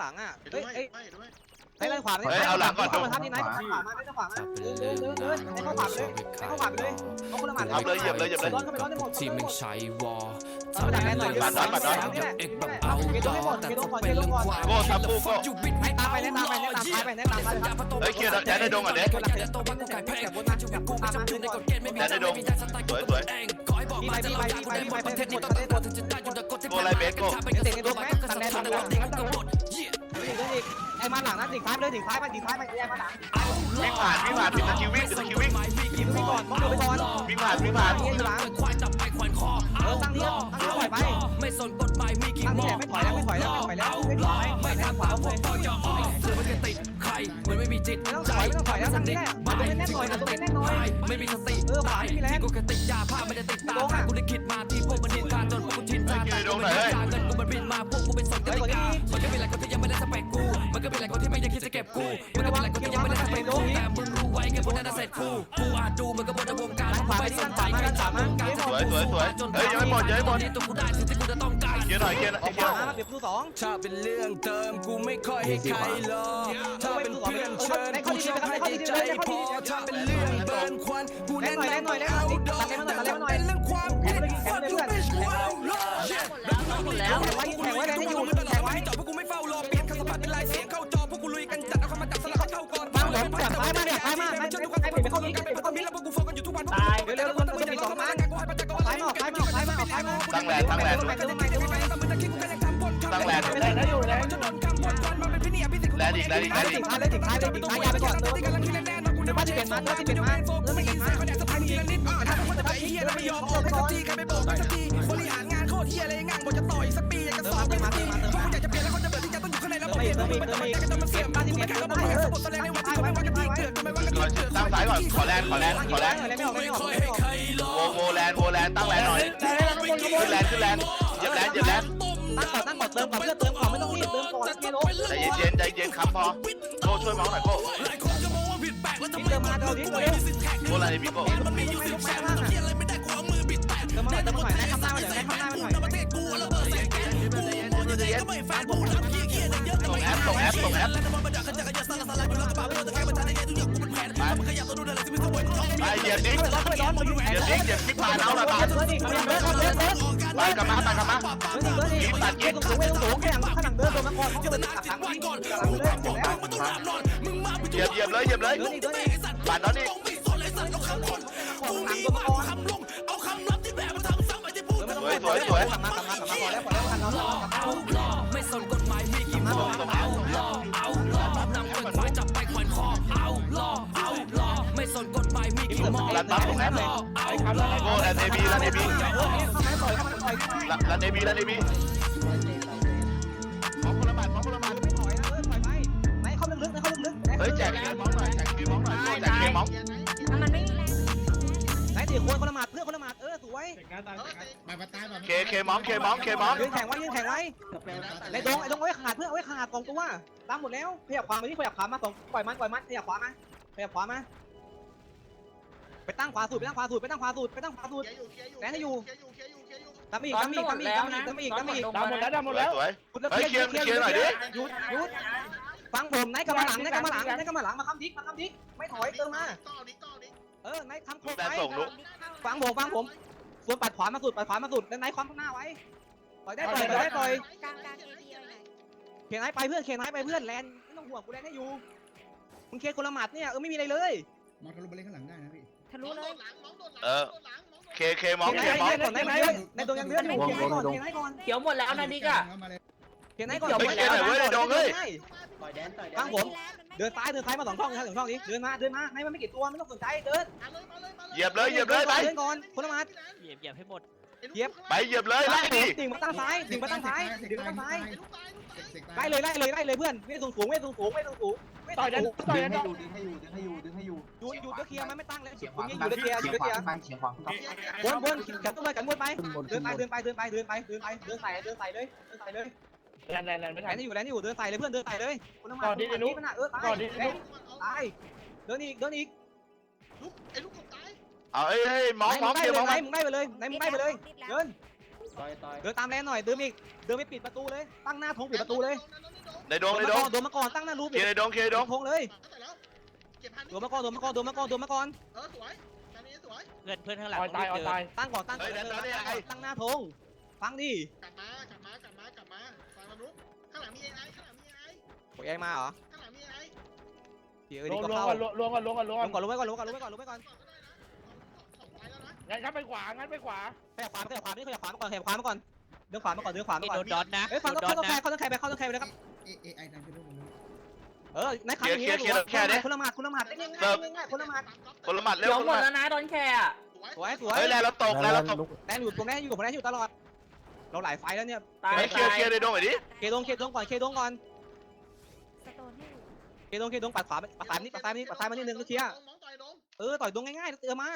หลังอะไปด้เฮ้วยเอ้ยไม่ด้วยเฮ้ยไล่ขวาเฮ้ยเอาหลังก่อนเข้ามาทับที่ไหนเข้าขวามาเข้าขวามาเดินเดินเดินเดินให้เข้าขวาไปเลยให้เข้าขวาไปเลยเอาคนละหมัดเอาเลยเหยียบเลยเหยียบเลยร้อนเข้าไปร้อนได้หมดที่มึงใช้วอทำแบบนั้นหน่อยปัดน้อยปัดน้อยนี่แหละเอกนี่แบบแหละเอาเกดต้องอให้หมดแต่เกต้ต้อองงก่อนเป็เกนต้องเรื่องก่อนความโก้ทับกูโก้อยู่บิดให้ตามเอาไปเล่นตามไปเล่นตามซ้ายไปเล่นตามซ้ายไปเฮ้ยเคลียร์แดนได้ดงก่อนเด้อยากจะโตบ้านกูขายแพงบนมาจุกกูไม่จำเป็นในกฎเกณฑ์ไม่มีไม่มีได้สไตล์กูตัวเองขอให้บอกมาจะเราอยากกูได้หมดประเทศนี้ ตัวถึงจะได้อยู่แต่กฎที่แม็กตรตัวมันก็สำคัญแต่ว่าเด็กก็หมดนอีกไอ้มาหลังนะดิ่งซ้ายเลยดิ่งซ้ายไปดิ่งซ้ายไปแยกมาหลังวิ่งผ่านวิ่งผ่านปิดตะคิววิ่งปิดตะคิววิ่งยิงก่อนมองดูไปก่อนวิ่งผ่านวิ่งผ่านเฮียอยู่หลังควายจับไปแขวนคอเออตั้งเนี้ยตั้งเนี้ยปล่อยไปไม่สนกฎหมายมีกี่ตั้งมนี่อไม่ถอยแล้วไม่ถอยแล้วไม่ถอยแล้วไม่ถอยไม่ทำตามพวกต่อจะออกเสือมันจะติดใครเหมือนไม่มีจิตใจไม่ต้องถอยแล้วตั้งนี้แหละมาตรงนี้แน่นหน่อยนะตรงนี้แน่นหน่อยไม่มีสติเออขวาไม่มีแรงที่กูแค่ติดยาผ้าไม่ได้ติดตาถ้ากูได้คิดมาที่พวกมันดินทาจนพวกกูชิน ตาแต่กูไม่ได้จ่ายเงินกูมันบินมาพวกกูเป็นสัตว์กติกามันก็เป็นหลายคนที่ยังไม่ได้สเปคกู มันก็เป็นหลายคนที่ไม่ยังคิดจะเก็บกู มันก็เป็นหลายคนที่ยังไม่ได้สเปคกูแต่มึงรู้ไว้แค่พวกนั้นน่ะเสร็จกูกูอาจดูมันก็บนวงการกูไม่สนใจแค่จับวงการจนที่ตัวกูได้สิ่งที่กูจะต้องการเคลียร์หน่อยเคลียร์หน่อยเอาเคขลียวาร์มาเปรียบตู้สองถ้าเป็นเรื่องเติมกูไม่ค่อยให้ใครรอถ้าเป็นเพื่อนเชิญกูชอบให้ใจพอถ้าเป็นเรื่องเบิร์นควันกูแนะนำต้องเอาดอกแต่มันเป็นเรื่องความผิด ฟังอยู่เป็นช่งรอหมดแล้วแข่งไว้แข่งไว้เลยให้อยู่ไม่ตลอแข่งไว้จอดพวกกูไม่เฝ้ารอเปลี่ยนคำสัมผัสเป็นลายเสียงเข้าจอพวกกูลุยกันจัดเอาเข้ามาจับสลับเข้าก่อนมาเลยมาซ้ายมาเนี่ยซ้ายมาไม่จนไม่ทุกคนไม่เป็นคเข้านนี้นี้ไม่เป็นเข้าคนนี้นี้แล้วพวกกูโฟกันอยู่ทุกวันตายเร็วๆๆๆมีสองมาซ้ายมาออกซ้ายมาออกซ้ายมาออกซ้ายมาตั้งแลนตั้งแลนไปเดินไปเดินไปตั้งแลนไปเลยแล้วอยู่แล้วแลนอีกแลนอีกแลนอีติกดท้ายเลยติดท้ายเลยติดท้ายยาวไปก่อนเดินเดินว่าจะเปลี่ยนมาเดินจะเปลี่ยนมาเดินไม่เปลี่ยนมาสะพานทีละนิดถ้าทุกคนจะไปเฮียแล้วไม่ยอมออกให้สักทีใครไปบอกกั นสักทีบริหารงานโคตรเฮียเลยงางบอกจะต่อยสักปีอยากจะสอบไม่มาทีพวกอยากจะเปลี่ยนแล้วคนจะเปิดที่จะต้องอยู่ข้างในแล้วบเปลี่ยนต้องมีปัญหาจะต้องมาเสียบ้านที่มีแค่ระบบสมบูรณ์แสดงในวันที่ไม่ว่ากันที่เกิดไม่ว่ากันที่เกิดตั้งซ้ายก่อนขอแลนขอแลนขอแลนไม่ออกไม่ออกไม่ออกโวโวแลนโวแลนตั้งแลนหน่อยขึ้นแลนขึ้นแลนเยียบแลนเยียบแลนตั้งก่อนตั้งก่อนเติมก่อนเพื่อเติมก่อนไม่ต้องรีบเติมก่อนเกโลใจเย็นใจเย็นครับพอโก้ช่วยมองหน่อยโก้หลายคนก็มองว่าผิดแปลกแล้วทำไมเติมมาเดี๋ยวนี้เร็วโก้อะไรพี่โก้ บิดแตกเติมมาหน่อยเติมมาหน่อยได้คำหน้ามาหน่อยได้คำหน้ามาหน่อยประเทศกูระเบิดใส่แกนกูมองยังไงก็ไม่แฟนกูทำเฮี้ยเฮี้ยเยอะทำส่ไมงแอปส่งแอปส่งแอปแล้วมันด่าขยันขยันสารสารอยู่แล้วก็บ้าไปแต่แค่มันจะได้ไงทุกอย่างกูเป็นแผนมันขยันตัวดูอะไรที่ไม่สวยไปเหยียบดิร้อนไปร้อนมาอยู่เหแอยียนบดิเหยียบที่ผ่านเอาหน่อยผ่านเดินอีกเดินเดินเดินเดินไปกลับมาไปกลับมาดินอีกเดินอีกตัดเย็นสูงเว้ยสูงแค่หลังข้างหลังเดินตัวมาก่อนเจะจะเดินนานหลัสิงบวันก่อนหลังแล้วมันต้องหลับนอนมึงมาไปเหยียบเหยียบเลยเหยียบเลยเดินอีกเดินอีกผ่านแล้วนี่ต้องไม่สนเลยสัตว์เอาคำคนกูมีมาคำล รันบัฟส่งแอปเลยเอาล่อโก้แลนเอบีแลนเอบีเข้ามาต่อเข้ามาต่อยแลนเอบีแลนเอบีมองคนละบาทมองคนละบาทไม่ถอยนะเออถอยไปไม่เข้าลึกๆนะเข้าลึกๆเฮ้ยแจกเคียร์มองหน่อยแจกเคียร์มองหน่อยแจกเคียร์มองมันไม่มีแรงไหนสี่คนคนละหมัดเพื่อคนละหมัดเออสวยเคเคมองเคมองเคมองยืนแข่งไว้ยืนแข่งไว้ไอ้ดงไอ้ดงเอาไว้ขาดเพื่อเอาไว้ขาดสองตัวตามหมดแล้วขยับขวามาที่ขยับขวามาสองปล่อยมันปล่อยมันขยับขวามาขยับขวามา ไปตั้งขวาสุดไปตั้งขวาสุดไปตั้งขวาสุดไปตั้งขวาสุดตามอีกตามอีกตามอีกตามอีกตามอีกตามอีกดาวหมดแล้วดาวหมดแล้วสวยคุณแล้วเคลียร์เคลียร์เคลียร์หยุดหยุดฟังผมไหนกลับมาหลังไหนกลับมาหลังไหนกลับมาหลังมาคำดิกมาคำดิกไม่ถอยเติมมาเออไหนทำโคแลนไว้ส่งลูกฟังผมฟังผมส่วนปัดขวามาสุดปัดขวามาสุดแล้วไหนความข้างหน้าไว้ปล่อยได้ปล่อยได้ปล่อยกลางกลางเอทีอะไรเขียนไอ้ไปเพื่อนเขียนไอ้ไปเพื่อนแลนไม่ต้องห่วงกูแลนให้อยู่มึงเคลียร์คนละหมัดเนี่ยเออไม่มีอะไรเลยมองทะลุไปเล่นข้างหลังได้นะพี่ ทะลุเลยเออเคเคมองเขียนเคไอ้มองก่อนได้ไหมในตัวยังเลือดอยู่เขียนไอ้ก่อนเขียนไอ้ก่อนเขียวหมดแล้วนาดิกอะมาเลยเขียนไอ้ก่อนฟังผมเดินซ้ายเดินซ้ายมาสองช่องนะสองช่องนี้เดินมาเดินมาให้มันไม่กี่ตัวไม่ต้องสนใจเดินเหยียบเลยเหยียบเลยไปเดินก่อนคนละหมัดเหยียบเหยียบให้หมด ไปเหยียบเลยไล่ดิดิ่งมาตั้งซ้ายดิ่งมาตั้งซ้ายดิ่งมาตั้งซ้ายเสกไล่เลยไล่เลยไล่เลยเพื่อนไม่สูงสูงไม่สูงสูงไม่สูงสูงไม่สูงสูงดึงให้อยู่ดึงให้อยู่ดึงให้อยู่ดึงให้อยู่หยุดหยุดก็เคลียร์มันไม่ตั้งเลยเฉียงขผมวายังอยู่ในเคลียร์อยู่ในเคลียร์ไปเฉียงขวาขึ้นไปวนวนขับต้นไม้กันวนไปเดินไปเดินไปเดินไปเดินไปเดินไปเดินใส่เดินใส่เลยเดินใส่เลยแลนแลนแลนไม่แลทันนอยู่แลนอยู่เดินใส่เลยเพื่อนเดินใส่เลยคนละหมัดก่อนดิคนละหมัดมันอะเออตายก่อนดิแลนตายเดินอีกเดินอีก เอาเอ้ยมองไหนมมึองงได้เคเลยมองไหนมึงได้ไปเลยไหนมึงได้ไปเลยเดินต่อยต่อยเดินตามแลนหน่อยเดินอีกเดินไปปิดประตูเลย ตั้งหน้าธงปิดประตูเลยในดงในดงโดนมาก่อนตั้งหน้ารูปเคลียร์ในดงเคลียร์ในดงทงเลยเก็บพันโดนมาก่อนโดนมาก่อนโดนมาก่อนโดนมาก่อนเออสวยตอนนี้สวยเพื่อนเพื่อนข้างหลังออยตายออยตายตั้งก่อนตั้งก่อนตั้งหน้าธงฟังดิกลับมากลับมากลับมากลับมาฟังมนุษย์ข้างหลังมีไอ้ข้างหลังมีไอ้โอ้ยมาเหรอข้างหลังมีไอ้เดี๋ยวลดีงก็ลงเข้าก่อนลงก่อนลงก่อนลงลก่อนงก่อนลงไว้ก่อนลงก่อนลงไว้ก่อนลงไว้ก่อน ก่อนก็ได้นะสอ งไปแล้วนะงั้นงั้นไปขวา งั้นไปขวา ขยับขวาขยับขวาไม่ขยับขวามาก่อนขยับขวามาก่อนเดินขวามาก่อนเดินขวามานี่ก่อนโดนดอนนะเฮ้ยฟังโดต้อนงดอนเข้าต้องใครนะเข้าต้องใครไปเข้าต้องใครไปเลยครับเอเอไอทำไปด้วยผมเลยเออในคำนี้คนละหมาดคนละหมาดง่ายง่ายคนละหมาดคนละหมัดเร็วเดี๋ยวคนหมละดหมัแล้ดวนะโดนแคร์อะสวยสวยเฮ้ยแลเราตกแลเราตกแดนอยู่ตรงแดนอยู่ผมแดนอยู่ตลอด เราหลายไฟแล้วเนี่ยตายเฮ้ยเคลียร์ตายเคลียร์ในดงหน่อยดิเคดงเคดงก่อนเคดงก่อนสโตนให้อยู่เคดงเคดงปัดขวาปัดซ้ายนิดปัดซ้ายนิดปัดซ้ายมานิดนึงก็เชียร์มองต่อยดงเออต่อยดงง่ายๆเตือมา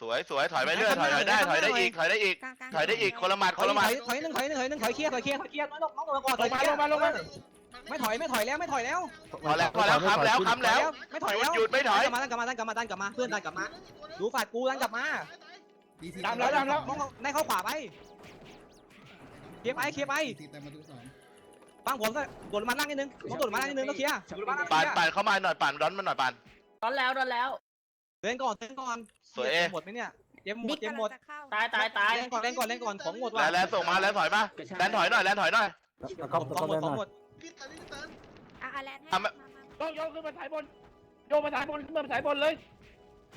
สวยสวยถอยไปเรื่อยถอยถอยได้ถอยได้อีกถอยได้อีกกลางกลางถอยได้อีกคนละหมัดถคอยนละหมัดถอยหนึ่งถอยหนึ่งถอยหนึ่งถอยเคลียร์ถอยเคลียร์ถอยเคลียร์น้องน้องลงมาก่อนลงมาลงมาลงมาไม่ถอยไม่ถอยแล้วไม่ถอยแล้วพอแล้วพอแล้วค้ำแล้วค้ำแล้วไม่ถอยแล้วหยุดไม่ถอยกลับมาดันกลับมาดันกลับมาดันกลับมาเพื่อนดันกลับมาดูฝาดกูดันกลับมาดีซีดำแล้วดำแล้วมองได้เข้าขวาไปเคลียร์ไปเคลียร์ไปดีซีแต่มาดูสองฟังผมก็โดดมาล่างนิดนึงต้องโดดมาล่างนิดนึงแล้วเคลียร์โดดมาล่างปานเคลียร์ปานเข้ามาหน่อยปานร้อนมาหน่อยปานโดนแล้วโดนแล้ว เดินก่อนเดินก่อนสวยเอหมดไหมเนี่ยเจ็บหมดบิ๊กเจ็บกำหมลัดงจะเข้าตายตายตายเล่นก่อนเล่นก่อนเล่นก่อนของหมดแลว่ะนแลนส่งมาแลนถอยมาแลนถอยหน่อยแลนถอยหน่อยของหมดของหมดพี่เติร์นพี่เติร์นอะอะแลนด์ให้ทำไมมามา โยกโยกขึ้นมาสายบนโยกมาสายบนขึ้นมาสายบนเลย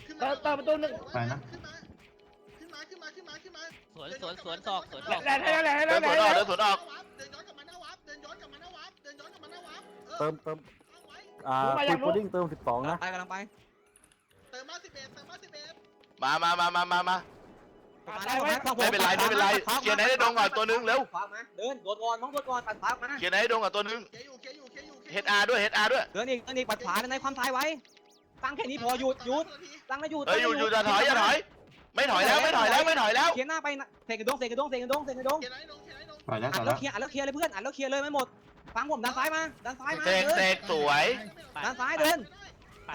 ขึ้นเติร์นเติร์นประตูหนึ่ง ไปนะ ขึ้นมาขึ้นมาขึ้นมาขึ้นมาสวนสวนสวนศอกสวนศอก แลนให้แล้วแลนให้เดิแล้นวสวนออกเดินสวนออกเดินย้อนกลับมาหน้าวับเดินย้อนกลับมาหน้าวับเดินย้อนกลับมาหน้าวับเติมเติมตั้งไว้อ่าคุยพุดดิ้งเติมสิบสองนะไปกำลังไป อ็ดมามามามามามาไม่เป็นไรไม่เป็นไรเคลียร์ไหนได้ดงก่อนตัวนึงเร็ว ขวามาเดินโดดก่อนน้องโดดก่อนปัดขวามาเคลียร์ไหนได้ดงก่อนตัวนึงเกอยู่เกอยู่เกอยู่เฮดอาร์ด้วยเฮดอาร์ด้วย เดินอีกเดินอีกปัดขวาในความซ้ายไว้ตั้งแค่นี้พอหยุดหยุดตั้งแล้วหยุดเฮ้ยอยู่อยู่อย่าถอยอย่าถอย ไม่ถอยแล้วไม่ถอยแล้วไม่ถอยแล้วเคลียร์หน้าไปเสกกระดงเสกกระดงเสกกระดงเสกกระดงเกไหนดงเกไหนดงอัดแล้วเคลียร์อัดแล้วเคลียร์เลยเพื่อนอัดแล้วเคลียร์เลยไม่หมดฟังผมดันซ้ายมาดันซ้ายมาเสกเสกสวยด้านซ้ายเดิน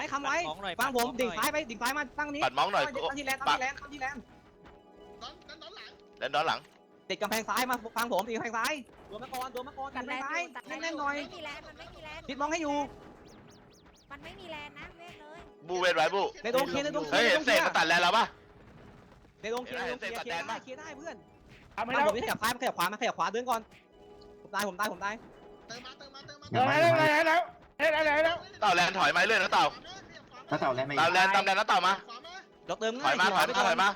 ให้คำไว้ของหน่อยฟังผมปัดิ่งหน่อซ้ายไปดิ่งซ้ายมาตั้งนี้ปัดมองหน่อย ตั้งที่แลนด์ตั้งที่แลนด์ตั้งที่แลนด์ดอนดอนหลังแลนดอนหลังติดกำแพงซ้ายมาฟังผมติดกำแพงซ้ายโดนมาก่อนโดนมาก่อนตักำดแพแลงนด์ซ้ายอยู่ตัดแลนด์แน่นๆหน่อยไม่มีแลนด์มันไม่มีแลนด์ติดมองให้อยู่มันไม่มีแลนด์นะเวทเลยบูเวทไว้บูในดงเคลียร์ในดงเคลีเฮ้ยยร์เห็นเสกมาตัดแลนเราปะ ในดงเคลียร์ในดงเคลียร์เคลียร์ได้เคลียร์ได้เพื่อนทำให้ฟังแล้วผมนี่ขยับซ้ายมาขยับขวามาขยับขวาเดินก่อนผมตายผมตายผมตายเติมมาเติมมาเติมมาเติมให้แล้วให้แล้ว ให้แล้วให้แล้วเต่าแลนถอยมาเรื่อยนะเต่าถ้าเต่าแล้วไม่เต่าแลนตามแลนนะเต่ามาขวามาเติมถอง่ายยมาถอยมาถอยมา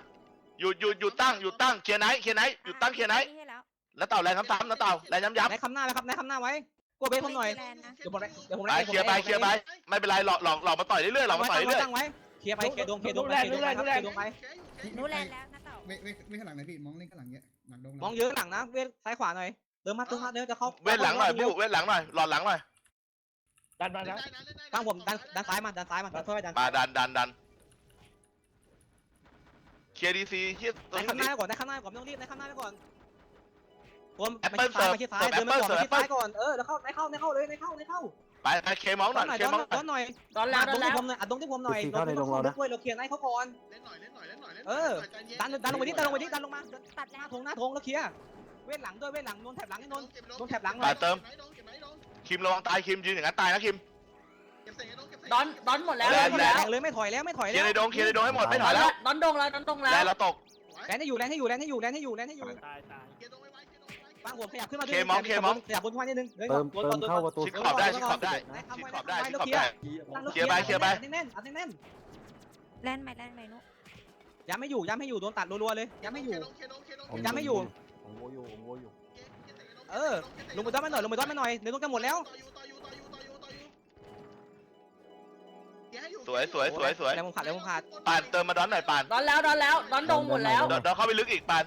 หยุดหยุดหยุดตั้งหยุดตั้งเคลียร์ไหนเคลียร์ไหนหยุดตั้งเคลียร์ไหนให้แล้วแล้วเต่าแลนซ้ำๆนะเต่าแลนย้ำในคำหน้าแล้วครับในคำหน้าไว้กลัวเบสผมหน่อย แลนนะเดี๋ยวผมเดี๋ยวผมๆไปเคลียร์ไปเคลียร์ไปไม่เป็นไรหลอกหลอกหลอกมาต่อยเรื่อยๆหลอกมาต่อยเรื่อยตั้งไว้เคลียร์ไปเคลียร์ดงเคลียร์ดงไปเคลียร์ดงไปเคลียร์ดงไปรู้แลนแล้วนะเต่าเว้เว้เว้ข้างหลังไหนอยพี่มองเล่นข้างหลังเนี้ยหลังดงมองเยอะหลังนะเวทซ้ายขวาหน่อยเดินมาเดินมาเดินจะเข้าๆเว้นหลังหน่อยบูเว้นหลังหน่อยหลอดหลังหน่อย ดันมาแล้วตั้งผมดันดันซ้ายมาดันซ้ายมาดันซ้ายดันมาดันดันดันเคลียร์ดีซีเฮียในข้างหน้าก่อนในข้างหน้าก่อนไม่ต้องรีบในข้างหน้าไปก่อนผมแอปเปิ้ลซ้ายมาเสิชิร์ดฟซ้ายเดินมาก่อนแอปเปิ้ลมาชิดซ้ายก่อนเออแล้วเข้าในเข้าในเข้าเลยในเข้าในเข้าไปไปเคมองหน่อยหน่อยเคโดนมองหน่อยโดนหน่อยโดนแล้วอัดโดตรงนแล้ที่วผมหน่อยอัดตรงที่ผมหน่อยเราต้องเข้าด้วยเราเคลียร์ในเขาก่อนเล่นหน่อยเล่นหน่อยเล่นหน่อยเออดันดันลงไปดิดันลงไปดิดันลงมาตัดหแลน้านด์ธงหน้าธงแล้วเคลียร์เวทหลังด้วยเวทหลังนนแถบหลังให้นนไปเติม คิมระวังตายคิมยืนอย่างนั้นตายนะคิมดอนดอนหมดแล้วแลดอนนด์หมดแลแล้นวด์เลยไม่ถอยแล้วไม่ถอยเคลีแล้ยวร์ในดงเคลียร์ในดงให้หมดไม่ถอยดแล้วอนดงแล้วดอนดงแล้แลวนเราตก แลนให้อยู่แลนให้อยู่แลนให้อยู่แลนให้อยู่แลนให้อยู่ตายตายฟังผมขยับขึ้นมาเคมองเคมอง ขยับบนหัวนิดนึงเติมเติมเข้าประตู ชิดขอบได้ชิดขอบได้ชิดขอบได้ชิดขอบได้ เคลียร์ไปเคลียร์ไป แน่นๆอัดแน่นแลนด์ใหม่แลนด์ใหม่นุๆย้ำไม่อยู่ย้ำไม่อยู่โดนตัดรัวๆเลยย้ำไม่อยู่ผมยังไม่อยู่ ผมโวอยู่ผมโวอยู่ เออ ลงไปด้อนมาหน่อย ลงไปด้อนมาหน่อยเดี๋ยวต้องกันหมดแล้วสวยสวยสวยสวย แล้วผมขาดแล้วผมขาดปานเติมมาดอนหน่อยปานดอนแล้วดอนแล้วดอนดงหมดแล้วเดี๋ยวเดี๋ยวเข้าไปลึกอีกปาน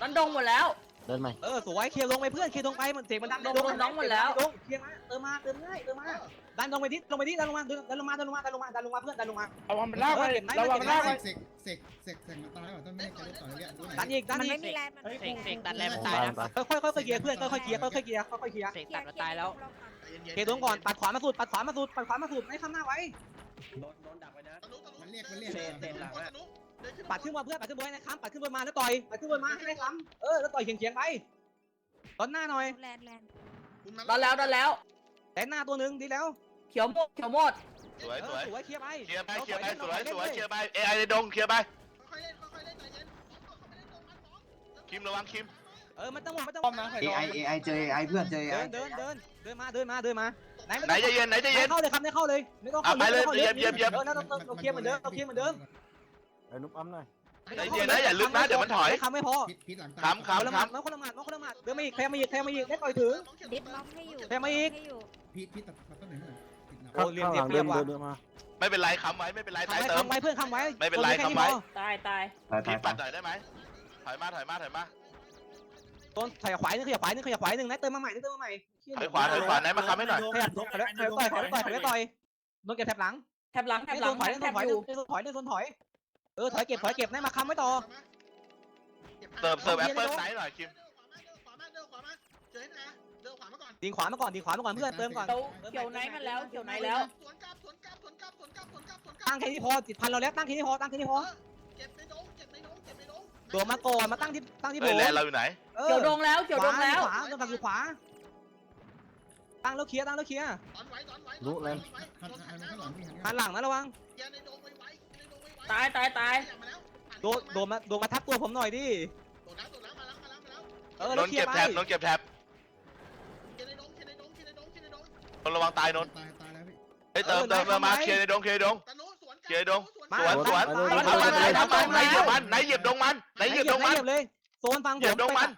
ดอนดงหมดแล้ว เดินไหมเออสวยเคลียร์ลงไปเพื่อนเคลียร์ลงไปมันเสียงมันดังลงลงน้องหมดแล้วลงเคลียร์มาเติมมาเติมง่ายเติมมาดันลงไปดิลงไปดิดันลงมาดันลงมาดันลงมาดันลงมาดันลงมาเพื่อนดันลงมา เอามันลากไปเรามันลากไปเสกเสกเสกเสกมาตายก่อนต้นไม่ได้จะได้ต่อยเนี่ยดันอีกดันมันอีไม่กมีแลนด์มันไม่เสมีกแลเสนกด์ตัดแรงมันตาตายยตายนะค่อยๆค่อยๆเคลียร์เพื่อนค่อยๆเคลียร์ค่อยๆเคลียร์ค่อยๆเคลียร์เสกตัดมันตายแล้วเคลียร์ตรงก่อนปัดขวามาสุดปัดขวามาสุดปัดขวามาสุดให้ข้างหน้าไว้มันเรียกมันเรียก ปัดขึ้นมาเพื่อนปัดขึ้นบนให้นะค้ำปัดขึ้นบนมาแล้วต่อยปัดขึ้นบนมาให้ได้ค้ำเออแล้วต่อยเฉียงๆไปตอนหน้าหน่อยแลนด์แลนด์กดอนแล้วดอนแล้ว แต่หน้าตัวหนึ่งดีแล้ว เขียวหมดเขียวหมดสวยเอสอวยสวยเคลียร์ไปเคลียร์ไปเคลียร์ไปสราวยถอสวยล่นเคลียร์ไปเอไอในดงเคลียร์ไปค่อยๆเล่นค่อยๆเล่นใจเย็นเข้าไปเล่นตรงมันสองคิมระวังคิมเออมันต้องหมดมันต้องป้อมนะใครเอรอไอเอไอเจอเอไอเพื่อนเจอเอไอเดินเดินเดินเดินมาเดินมาเดินมาไหนไหนจะเย็นไหนจะไหนเย็นเข้าเลยครับไหนเข้าเลยไม่ต้องอะเข้าไปเลยไม่ต้องเหยียบเหยียบเหยียบเออเราเราเคลียร์เหมือนเดิมเราเคลียร์เหมือนเดิม ไอ้นุ๊กอ้ำหน่อยใจเย็นนะอย่าลึกนะเดี๋ยวมันถอยคำไม่พอพิษพิษหลังตาขำเอาขำละหขมาดน้องคนละหมาดน้องคนละหมาดเดินมาอีกแทงมาอีกแทงมาอีกเล่นต่อยถึง ดิฟล็อกให้อยู่แทงมาอีก ให้อยู่พิษพิษตัดตัดต้นไหนหน่อยพิษหลังโอ้เรียบข้างหเรียลับงเรีเดิยบว่ะนเดินมาำไม่เป็นไรค้ำไว้ไม่เป็นไรคำตายไว้เติม คำไว้เพื่อนคำไว้ไม่เป็นไรตัวแค่คำไว้พอตายตายตายคิตามยปัตาดยหน่อยได้ไหมถอยมาถอยมาถอยมาต้นขยับขวาหนึ่งขยับขวาหนึ่งขยับขวาหนึ่งนะเติมมาใหม่เติมมาใหม่ถอยขวาถอยขวาไหนมาค้ำให้หน่อยขยับขยับขยับต่อยขยับต่อยขยับต่อยโดนเก็บแถบหลังแทบหลังแทให้บหโดลังนถอยแทโดนบถอยอโดยู่นถอยโดนถอย เออถอยเก็บถอยเก็บได้มาค้ำไว้ต่อเสิร์ฟเสิร์ฟแอปเปิ้ลไหนหน่อยคิมขวามาเดินขวามาเจอนะเดินขวามาก่อนดีขวามาก่อนดีขวามาก่อนเพื่อนเติมก่อนเขียวเขียวไหนมันแล้วเขียวไหนแล้วสวนกลับสวนกลับสวนกลับสวนกลับสวนกลับสวนกลับตั้งแค่นี้พอติดพันเราแล้วตั้งแค่นี้พอตั้งแค่นี้พอเก็บในดงเก็บในดงเก็บในดงตัวมาก่อนมาตั้งที่ตั้งที่โบเฮ้ยแลนเราอยู่ไหนเอเขีอยวดงแล้วเขียวดงแล้วขวาเดินฝั่งอยู่ขวาตั้งแล้วเคลียร์ตั้งแล้วเคลียร์ตอนไว้ตอนไว้หันหันหันข้างหลังพี่หันหันหลังนะระวังเกียร์ในดงไว้ ไว้ในดงไว้ไว้ตายตายตายมาแล้วโดนโดนมาโดนมาทับตัวผมหน่อยดิ โดนแล้วโดนแล้วมาแล้วมาแล้วมาแล้วเออนแล้วนเคลียเก็ร์บไปแท็บนนเก็บแท็บเกียร์ในดงเกียร์ในดงเกียร์ในดงเกียร์ในดงนนระวังตายนนตายตายแล้วพี่เฮ้ยเติมเติมเติมมาเคลียร์ในดงเคลียร์ในดง ตะนุสวนเกียร์ดงมาสวนสวนไปทำมันไปไหนไปทำมันไหนเหยียบมันไหนเหยียบดงมันไหนเหยียบดงมัน เหยียบเลย โซนฟังผมเหยียบดงมัน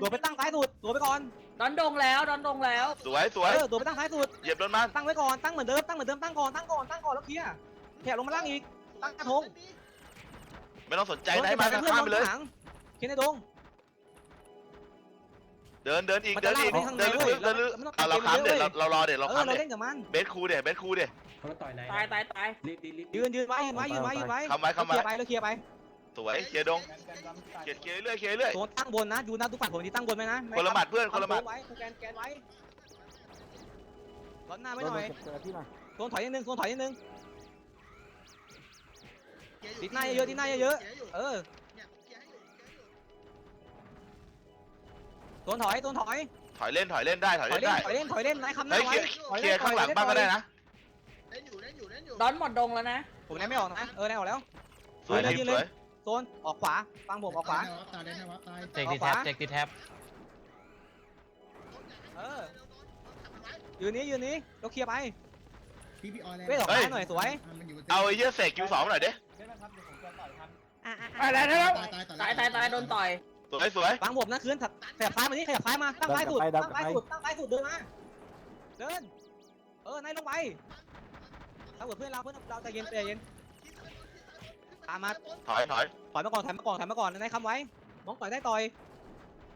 โดดไปตั้งซ้ายสุด โดดไปก่อน ดอนดงแล้วดอนดงแล้ว สวยสวยเออ โดดไปตั้งซ้ายสุด เหยียบโดนมัน ตั้งไว้ก่อน ตั้งเหมือนเดิม ตั้งเหมือนเดิม ตั้งก่อน ตั้งก่อน ตั้งก่อนแล้วเคลียร์แถบลงมาล่างอีก ตั้งกระทงไม่ต้องสนใจไหนมาข้ามไปเลย เคลียร์ในดงเดินเดินอีกมันเดิจะนอีกลากไปข้างในเดินลึกๆเว้เดิยนลึกเราไม่ต้องเอาเราเกมค้ำเดี๋ยวเว้เรายเรารอเดี๋ยวเอเราอค้ำเราเดี๋ยวเล่นกับมันเบสคูเดี๋ยวเบสคูเดี๋ยวตายตายตายยืนยืนไว้ยืนไว้ยืนไว้ยืนไว้ค้ำไว้ค้ำเคลีไว้ยร์ไปแล้วเคลียร์ไปสวยเคลียร์ดงเคลียร์เคลียร์เรื่อยเคลียร์เรื่อยโซนตั้งบนนะดูนะทุกฝั่งผมที่ตั้งบนไหมนะคนละหมัดเพื่อนคนละหมัดไว้แกนแกนไว้ร้อนหน้าโดไว้นหน่อยเก็บเจอที่หน่อยโซนถอยนิดนึงโซนถอยนิดนึง ติดหน้าเยอะๆติดหน้าเยอะเออเนี่ยเกียร์ให้อยู่เกียร์ให้อยู่โซนถอยโซนถอย ถอยเล่นถอยเล่นได้ถอยถอเล่ยนเล่นได้ถอยเล่นถอยเล่นไหนคำหเฮ้น้ายเคไว้ลียร์เคลียร์ข้างหลังบ้างก็ได้นะเล่นอยู่เล่นอยู่เล่นอยู่ดอนหมดดงแล้วนะผมไหนไม่ออกนะเออไหนออกแล้ว สวยยืนเลยทีมยืนสเลยวยโซนออกขวาฟังผมออกขวา ตายได้นะวับตายเจ็กติดแท็บเจ็กติดแท็บเออ ยืนนี้ยืนนี้เราเคลียร์ไปพี่พี่ออยแล้วเว้ยออกซ้ายหน่อยสวยเอาไอ้เหี้ยเสกคิวสองหน่อยดิ อะอะอะไรนะแล้วตายตายตายโดนต่อย สวยสวยฟังผมนะคืนขยับซ้ายมานี่ขยับซ้ายมาตั้งซ้ายสุดตั้งซ้ายสุดตั้งซ้ายสุดเดินมาเดินเออนายลงไปถ้าเกิดเพื่อนเราเพื่อนเราใจเย็นใจเย็นตามมาถอยถอยถอยมาก่อนถอยมาก่อนถอยมาก่อนนายคำไว้มองต่อยได้ต่อย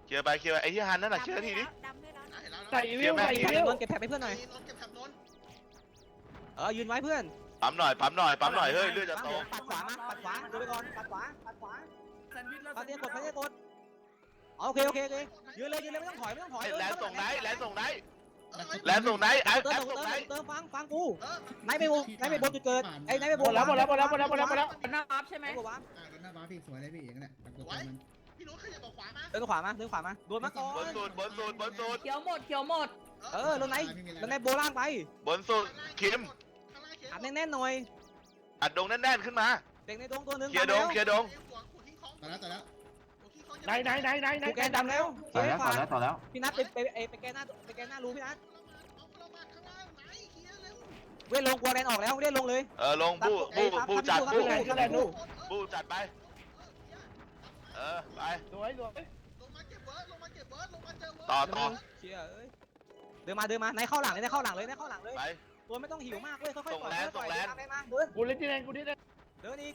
เคลียร์ไปเคลียร์ไปไอ้เหี้ยฮันนั่นน่ะเคลียร์ทีนี้ดำให้แล้วเห็นแล้วใส่วิวใส่เก็บวิวเงินเก็บแท็บให้เพื่อนหน่อยนนเก็บแถบนนเออยืนไว้เพื่อน ปั๊มหน่อยปั๊มหน่อยปั๊มหน่อยเฮ้ยเลือดจะปัดโตปัดขวามาปัดขวาดูไปก่อนปัดขวาปัดขวาปัดเตี้ยกดปัดเตี้ยกดโอเคโอเคโอเคยืนเลยยืนเลยไม่ต้องถอยไม่ต้องถอยแลนส่งไหนแลนส่งไหนแลนส่งไหนแอปเติแอมปส่งเติไหนมเติมฟังฟังกูนายไปวงนายไปบนจุดเกิดไอ้นายไปบหมนดแล้วหมดแล้วหมดแล้วหมดแล้วหมดแล้วหมดแล้วหน้าอัพใช่ไหมไอ้บัววะอ่าหน้าบ้าพี่สวยเลยพี่อย่างนั้นแหละตะโกนมันพี่นุ้ขยับออกขวามาเดินขวามาเดินขวามาโดนมาก่อบนนสุดบนสุดบนสุดเขียวหมดเขียวหมดเออแล้วนายแล้วนายโบล่างไปบนสุดคิมอัด แน่นๆหน่อยอัดดงแน่นๆขึ้นมา เด็กในดงตัวนึงเคลียร์ดง เคลียร์ดง ตายแล้วตายแล้วไหนไหนไหนไหนไหนกูแกนดำแล้วเคต่อลียแล้วร์ขวาต่อแล้วต่อแล้วพี่นัทไปไปไปไปแกนหน้าไปแกนหน้ารู้พี่นัทเว้ยลงกลัวแรนออกแล้วเว้ยลงเลย เออลงผู้ผู้ผู้จัดผู้ก็ได้ลูกผู้จัดไป เออไป สวยสวยลงมาเก็บเวิร์ดลงมาเก็บเวิร์ดลงมาเจอเวิร์ดต่อต่อเชียเอ้ยเดินมาเดินมาไหนเข้าหลังเลยไหนเข้าหลังเลยไหนเข้าหลังเลยไป ตัวไม่ต้องหิวมากเว้ยค่อยๆปล่อยส่งแลนค่อยๆปล่อยส่งแลนตามไปมาเดินกูเล่นที่แดงกูที่แดงเดินอีก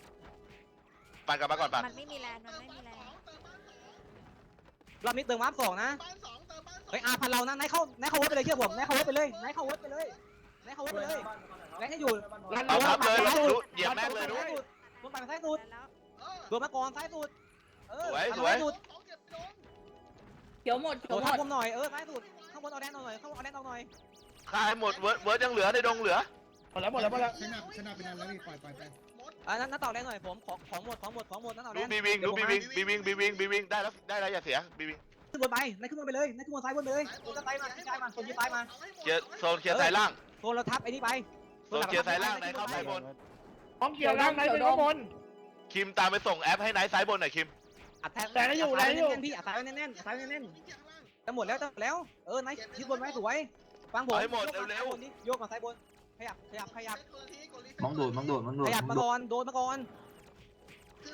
ปั่นกลับมาก่อนปั่นมันไม่มีแลนมันไม่มีแลนเติมบ้านสองรอบนี้เติมวาร์ปสองนะบ้านสองเติมบ้านสองเฮ้ยอาพันเรานะไหนเข้าไหนเข้าเวิร์ดไปเลยเชื่อผมไหนเข้าเวิร์ดไปเลยไหนเข้าเวิร์ดไปเลยไหนเข้าเวิร์ดไปเลยไหนให้อยู่รันเอาครับเลยซ้ายรู้สุดเหยียบแม่งเลยรู้ซ้ายสุดลงไปซ้ายสุดแล้วเออโดนมาก่อนซ้ายสุดเออสวยเอาสวย ซ้ายสุดสองเก็บโดนเขียวหมดเขีโดยวนหมทับดผมหน่อยเออซ้ายสุดข้างบนเอาแดนเอาหน่อยข้างบนเอาแดนเอาหน่อย ค่ายหมดเวิร์ดเวิร์ดยังเหลือในดงเหลือ หมดแล้วหมดแล้วหมดแล้วชนะชนะไปนานแล้วพี่ปล่อยปล่อยไปอะนั้นนั้นต่อแดนหน่อยผมของของหมดของหมดของหมดนั้นต่อแดรู้นบีวิงรู้บีวิงบีวิงบีวิงบีวิงได้แล้วได้แล้วอย่าเสียบีวิงขึ้นบนไปนายขึ้นบนไปเลยนายขึ้นบนซ้ายบนไปเลยโซนซ้ายมาซ้ายมาโซนยืนซ้ายมาเคลียร์โซนเคลียร์สายล่างโซนเราทับไอ้นี่ไปโซนเคลียร์สายล่างไหนเข้าสายบนห้องเกี่ยวล่างไหนเป็นข้างบนคิมตามไปส่งแอปให้ไหนสายบนหน่อยคิมอัดแทนแต่ได้อยู่ซ้ายได้อยู่แน่นๆพี่อัดซ้ายไว้แน่นๆอัดซ้ายไว้แน่นๆจะหมดแล้วจะหมดแล้วเออนายยึดบนไว้สวย ฟังผมเอาให้หมดโยกาเร็วๆ ซ้ายบนดิโยกมาซ้ายบน ขยับ ขยับ ขยับมองโดดมองโดดมองโดขดยับมาก่อน โดนมาก่อน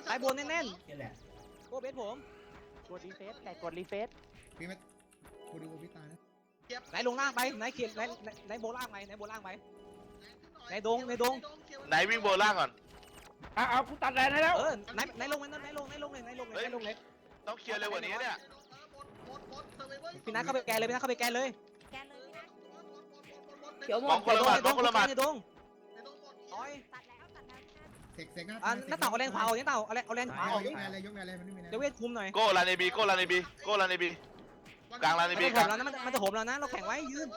ซ้ายบนแน่น นี่แหละๆโกเบสผม กดรีเฟซไก่กดรีเฟซพี่ไม่กูดูพี่ตานะไหนลงล่างไป ไหนเขียนไหนไหนไหนโบล่างไปไหนโบล่างไป ในดงในดง ไหนวิ่งโบล่างก่อน อะเอากูตัดแลนให้แล้ว เออ ไหนไหนลงไหนไหนลงไหนลงเลยไหนลงเลยไหนลงเลยต้องเคลียร์เร็วกว่านี้เนี่ยพี่นัทเข้าไปแกนเลยพี่นัทเข้าไปแกนเลย แกนเลยพี่นัท เขียวหมมอดงคนละหมัดมองคนละหมัดในดงต่อยตัดแล้วตัดแล้วพี่นัทเสกเสกหน้าอะหน้าเต่าเอาแรงขวาออกนี่เต่าเอาแรงเอาแรงขวาออกยดิกแรงเลยยกแรงเลยมันไม่มีแรงเดี๋ยวเวทคุมหน่อยโก้ลานในบีโก้ลานในบีโก้ลานในบีกลางลานในมันบีจะกลางโหมแล้วนะมันมันจะโหมแล้วนะเราแข่งไว้ยืน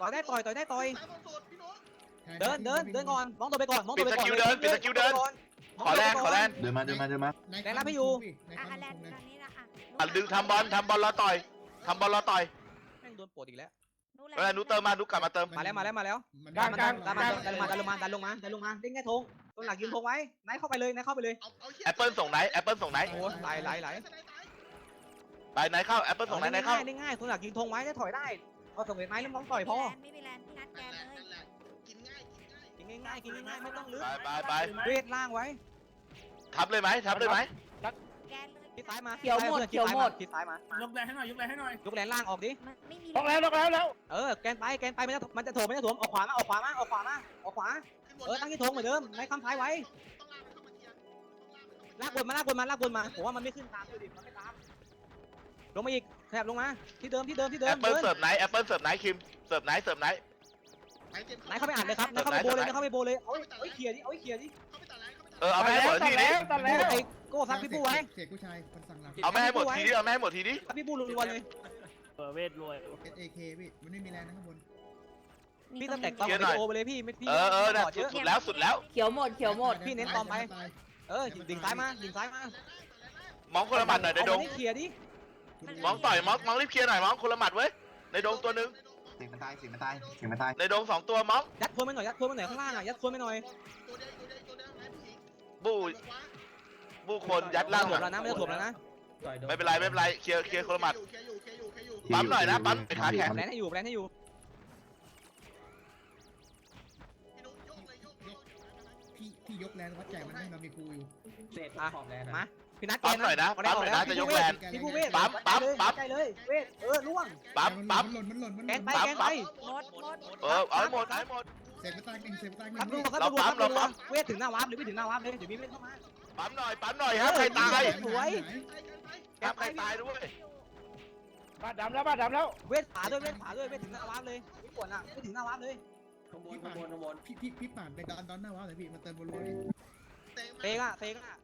ต่อยได้ต่อยต่อยได้ต่อย เดินเดินเดินก่อนมองตัวไปก่อนมองตัวไปก่อนขอแรงขอแรงเดินมาเดินมาเดินมาอะอะแลนด์ตอนนี้นะอะอะดึงทำบอลทำบอลรอต่อยทำบอลรอต่อย แม่งโดนปวดอีกแล้ว นู้นแหเวลาหนูเติมมาหนูกลับมาเติมมาแล้วมาแล้วมาแล้วกลางกลางดันมาดันลงมาดันลงมาดันลงมาดันลงมาเด้งแค่ธงตัวหลักยืนธงไว้ไหนเข้าไปเลยไหนเข้าไปเลยแอปเปิลส่งไหนแอปเปิลส่งไหนโอ้ไหลไหลไหลไปไหนเข้าแอปเปิลส่งไหนไหนเข้าได้ง่ายตัวหลักยืนธงไว้ได้ถอยได้เอาส่งเวทไหมแล้วมองต่อยพอไม่มีแลนด์พี่นัทแกนเลยกินง่ายกินง่ายกินง่ายๆกินง่ายๆไม่ต้องลึกไปไปไปเวทล่างไว้ทับเลยไหมทับเลยไหมแกนเลย คิดซ้ายมาเขียวหมดคิเขียวหมด คิดซ้ายมายกแรงให้หน่อยยกแรงให้หน่อยยกแรงล่างออกดิ มันไม่มีล็อกแล้วล็อกแล้วแล้วเออ แกนไป แกนไปมันจะมันจะโถมมันจะโถมออกขวามาออกขวามาออกขวามาออกขวา เออตั้งที่ธงเหมือนเดิมไหนคำท้ายไว้ ลากบนมาลากบนมาลากบนมา ผมว่ามันไม่ขึ้นตามดูดิมันไม่ตาม ลงมาอีกขยับลงมา ที่เดิมที่เดิมที่เดิแอมปเปิลเดินเสิร์ฟไหนแอปเปิลเสิร์ฟไหนคิมเสิร์ฟไหนเสิร์ฟไหนไหนเข้าไปอ่านเลยครับไหนเข้าไปโบเลยไหนเข้าไปโบเลย เอาไว้เอาไว้เคลียร์ดิ เอาไว้เคลียร์ดิ เออเอาแม่ให้หมดตัทีดนี้แล้วตัดแล้วไอ้โก้ซักพี่ปูไว้เสกผู้ชายคนสั่งหลัก เอาแม่ให้หมดทีนี้เอาแม่ให้หมดทีนี้ซักพี่ปูรัวๆเลยเปิดเวทรวยเอเคพี่มันไม่มีแรงนะข้างบนพี่ต้องแตกต่อวิดีโอไปเลยพี่ไม่พี่เออเออนะต่เยอะสุดแล้วสุดแล้วเขียวหมดเขียวหมดพี่เน้นตอมไปเออดิ่งซ้ายมาดิ่งซ้ายมามองคนละหมัดหน่อยในดงเอาให้เคลียร์ดิมองต่อยมองมองรีบเคลียร์หน่อยมองคนละหมัดเว้ยในดงตัวหนึงเสียงมันตายเสียงมันตายเสียงมันตายในดงสองตัวมองยัดทวนไปหน่อยยัดทวนไปหน่อยข้างล่างอะยัดทวนไปหน่อย บูบูคนยัดล่างถ่วอะมแล้วนะไม่ต้องถ่วมแล้วนะไม่เป็นไรไม่เป็นไรเคลียร์เคลียร์คนละหมัดปั๊มหน่อยนะปั๊มขาแข็งแลนให้อยู่แลนให้อยู่พี่พี่ยกแรงวัดใจมันให้เรามีครูอยู่อะมาพี่นัทแกปั๊มหน่อยนะเาแรปั๊งมอหอกน่อยแล้วนะจะยกแรงพี่ผู้เวทปั๊มปั๊มปั๊มใจเลยเวทเออล่วงปั๊มปั๊มมันหล่นมันหล่นมันหแกล่นนไปแกนไปหมดหมดเออเอาให้หมดเอาให้หมด เสกมันตายเองเสกมันตายครับเอดูงครับเราดูปั๊คมรับเราปั๊มเวทถึงหน้าวาร์ปหรือไม่ถึงหน้าวาร์ปเลยเดี๋ยวมีเวทเข้ามา ปั๊มหน่อยปั๊มหน่อยฮะใครตายสวยแกครับนไปใครตายด้วยบาดดำแล้วบาดดำแล้วเวทขวาด้วยเวทขวาด้วยเวทถึงหน้าวาร์ปเลยไม่ปวดอะไม่ถึงหน้าวาร์ปเลยพี่ปาดพี่พี่พี่ปาดไปดอนดอนหน้าว้าวเลยพี่มันเติมบอลลูนเตะอะเตะอะ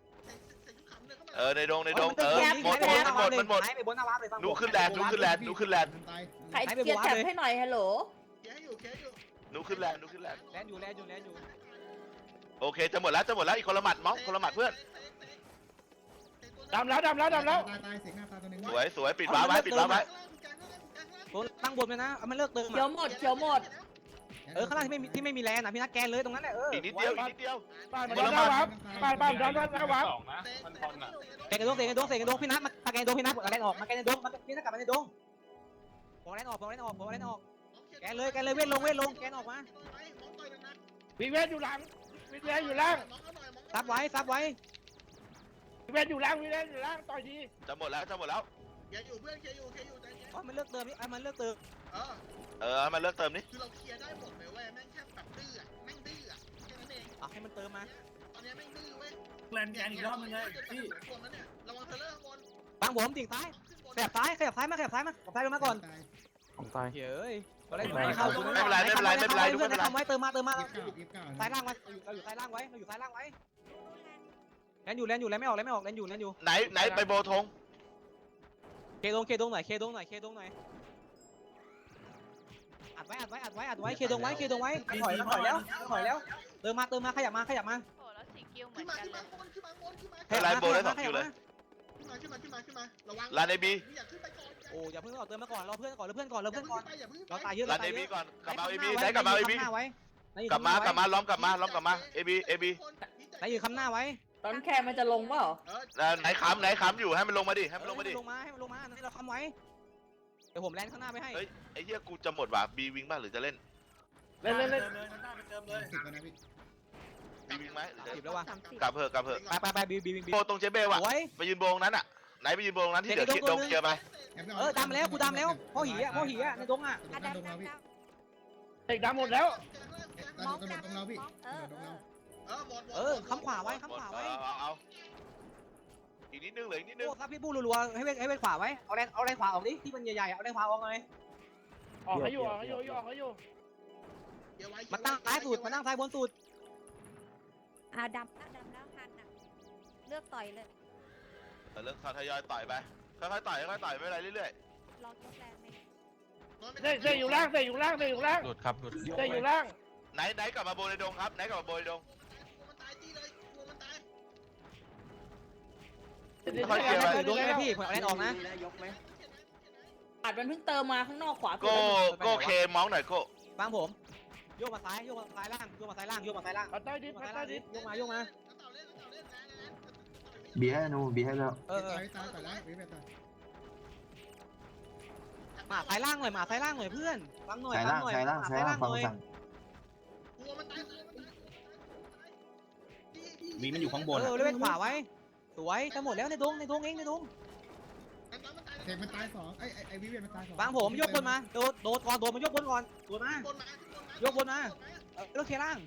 เออในดงในดงเออหมดหมดมันหมดมันหมดหายไปบนหน้าวาร์ปเลยฟังผมนูขึ้นแลนด์นูขึ้นแลนด์นูขึ้นแลนด์ตายใครเกียร์แถบให้หน่อยฮัลโหล นูขึ้นแลนด์นูขึ้นแลนด์แลนอยู่แลนอยู่แลนอยู่โอเคจะหมดแล้วจะหมดแล้วอีกคนละหมัดมองคนละหมัดเพื่อนดำแล้วดำแล้วดำแล้วตายตายเสกหน้าตาตัวนึงสวยสวยปิดว้าไว้ปิดว้าไว้ตัวตั้งบนไปนะเอามันเลิกเติมเขียวหมดเขียวหมด เออข้างล่างที่ไม่มีที่ไม่มีแลนอะพี่นัทแกนเลยตรงนั้นแหละเอออีกนิดเดียวอีกนิดเดียว บ้านมันดำแล้ววับบ้านบ้านดำแล้วนะวับเตะกันดงเตะกันดงเตะกันดงพี่นัทมาแกนดงพี่นัทแลนออกมาแกนดงมาพี่นัทกลับมาในดงผมแลนออกผมแลนออกผมแลนออก แกนเลยแกนเลยเวทลงเวทลงแกนออกมาวิเวทอยู่หลังวิเวทอยู่ล่างซับไว้ซับไว้วิเวทอยู่ล่างวิเวทอยู่ล่างต่อยทีจะหมดแล้วจะหมดแล้ว เคอยู่เพื่อนเคอยู่เคอยู่ใจเย็นอ๋อมันเลิกเติมนี่มันเลิกเติมเออเออมาเลิกเติมนี่คือเราเคลียร์ได้หมดเลยเว้ยแม่งแค่แบบดื้ออะแม่งดื้ออะแค่นั้นเองอะให้มันเติมมาตอนนี้แม่งดื้อเว้ยแลนแกนอีกรอบนึงไงพี่คนแล้วเนี่ยระวังเทเลอร์ข้างบนฟังผมดิ่งซ้ายขึ้นบนขยับซ้ายขยับซ้ายมาขยับซ้ายมาขยับซ้ายลงมาก่อนตาย ผมตายเฮ้ยตอนแรกไม่เป็นไรไม่เป็นไรไม่เป็นไรดูไม่เป็นไรทำไว้เติมมาเติมมายี่สิบเก้ายี่สิบเก้าซ้ายล่างไว้เราอยู่ซ้ายล่างไว้เราอยู่ซ้ายล่างไว้แลนอยู่แลนอยู่แลนไม่ออกแลนไม่ออกแลนอยู่แลนอยู่ไหนไหนไปโบทงเคดงเคดงหน่อยเคดงหน่อยเคดงหน่อยอัดไว้อัดไว้อัดไว้อัดไว้เคดงไว้เคดงไว้ถอยถอยแล้วถอยแล้วเติมมาเติมมาขยับมาขยับมาโอ้แล้วสีคิวเหมืขึ้อนนมากันขึ้นเลมายข้างบนขึ้นมาข้างบนขึ้นมาให้ไลน์โบได้สองคิวเลยขึ้นมาขึ้นมาขึ้นมาขึ้นมาระวังลานในบีอย่าขึ้นไปก่อน โอ้อย่าเพิ่งต่อเติมมาก่อนเราเพื่อนก่อนเราเพื่อนก่อนเราอย่าเพื่อนเพิ่งก่อนไปอย่าเพิ่งไปเราตายเยอะลาเรานเอตายเยบีอะก่อนกลับมาเอบีไหนกลับมาเอบีไว้กลับมากลับมาล้อมกลับมาล้อมกลับมาเอบีเอบีไหนอยู่คำหน้าไว้ตอนแค่มันจะลงเปล่าไหนขำไหนขำอยู่ให้มันลงมาดิให้มันลงมาดิลงมาให้มันลงมาให้เราคำไว้เดี๋ยวผมแลนข้างหน้าไปให้เฮ้ยไอ้เหี้ยกูจะหมดว่ะบีวิงบ้างหรือจะเล่นเล่นเล่นเล่นสิบแล้วนะพี่บีวิงไหมหรือจะสิบแล้ววะสามสิบกลับเถอะกลับเถอะไปไปไปบีบีบีโบตรงเจเบลว่ะโอ้ยไปยืนโบงนั้นอะ ไหนไปยืนโบงนั้นที่เหลือคิดดงเคลียร์ไปเออดำแล้วกูดำแล้วพ่อหีอะพ่อหีอะในดงอะอะด้านดำดงเราพี่ดำเด็กดำหมดแล้วด้านดงตรงเราพี่เออเออเออหมดเออคำขวาไว้คำขวาไว้เอาเอาอีกนิดนึงเหลืออีกนิดนึงโอ้ครับพี่บูรัวๆให้เว้ให้เว้ขวาไว้เอาแรงเอาแรงขวาออกดิที่มันใหญ่ๆเอาแรงขวาออกเลยออกให้อยู่ออกให้อยู่ออกให้อยู่มาตั้งซ้ายสุดมาตั้งซ้ายบนสุดอะดำอะดำแล้วหันอะเลือกต่อยเลย เลิกทยอยต่อยไปค่อยๆต่อยค่อยๆต่อยไม่เป็นไรเรื่อยลองยกแรงไหมเซ่เซ่อยู่ล่างเซ่อยู่ล่างเซ่อยู่ล่างหลุดครับหลุดเซ่อยู่ล่างๆไหนไหนกลับมาโบในดงครับไหนกลับมาโบในดง มันตายตีเลยกลัวมันตายค่อยๆเคลียร์ไปดงไงพี่ผมเอาแรงออกนะอาจมันเพิ่งเติมมาข้างนอกขวาโก้โก้เคมองหน่อยโก้ฟังผม โยกมาซ้าย โยกมาซ้ายล่าง โยกมาซ้ายล่าง โยกมาซ้ายล่าง ปัดใต้ดิโยนกปัมาดซ้ายใต้ล่างดินโยกมาโยกมา บีให้นูบีให้แล้วเออเออตายตายตายแล้วพี่ไปตายมาซ้ายล่างหน่อยมาซ้ายล่างหน่อยเพื่อนฟังหน่อยใส่ฟัล่างหน่อยใส่ล่างมาใส่ซ้ายล่าล่างงฟังหน่อยสั่งกลัวมันตายกลัวมันตายวีมันอยู่ข้างบนเออเล่นขวาไว้สวยจะหมดแล้วในดงในดงเองในดงเทคมันตายสองไอ้ไอ้วิเวียนมันตายสองฟังผมยกบนมาโดดโดดก่อนโดดมายกบนก่อนโดดมา บนมาขึ้นบนมายกบนมา เออแล้วเคลียร์ล่าง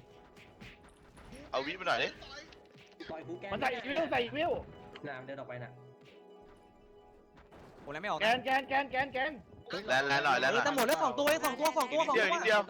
เอาวิไปหน่อยดิ มันใส่อีกวิวใส่อีกวิวผมแล้วไม่ออกแกนะนแกนแกนแกนแกนแลนแลนหน่อยแลนหเอน่ออยจะหมดแล้วสองตัวเองสองตัวสองตัวสองนิดตัเดียววนิดเดียว